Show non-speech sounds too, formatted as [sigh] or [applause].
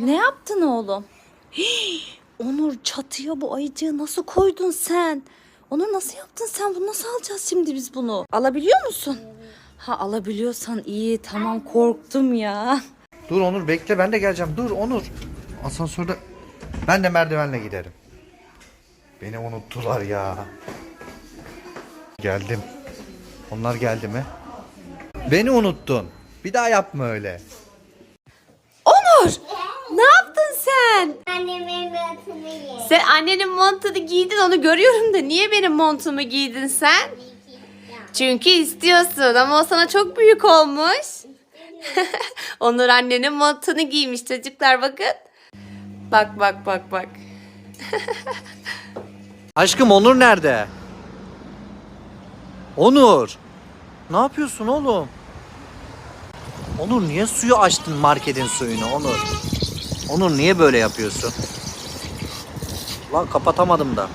Ne yaptın oğlum? [gasps] Onur çatıya bu ayıcığı nasıl koydun sen? Onur nasıl yaptın sen? Bunu nasıl alacağız şimdi biz bunu? Alabiliyor musun? Ha alabiliyorsan iyi tamam korktum ya. Dur Onur bekle ben de geleceğim. Dur Onur. Asansörde ben de merdivenle giderim. Beni unuttular ya. Geldim. Onlar geldi mi? Beni unuttun. Bir daha yapma öyle. Onur! Ne yaptın sen? Annemin batını Sen annenin montunu giydin onu görüyorum da niye benim montumu giydin sen? Çünkü istiyorsun ama o sana çok büyük olmuş. [laughs] Onur annenin montunu giymiş çocuklar bakın. Bak bak bak bak. [laughs] Aşkım Onur nerede? Onur. Ne yapıyorsun oğlum? Onur niye suyu açtın marketin suyunu Onur? Onur niye böyle yapıyorsun? Lan kapatamadım da.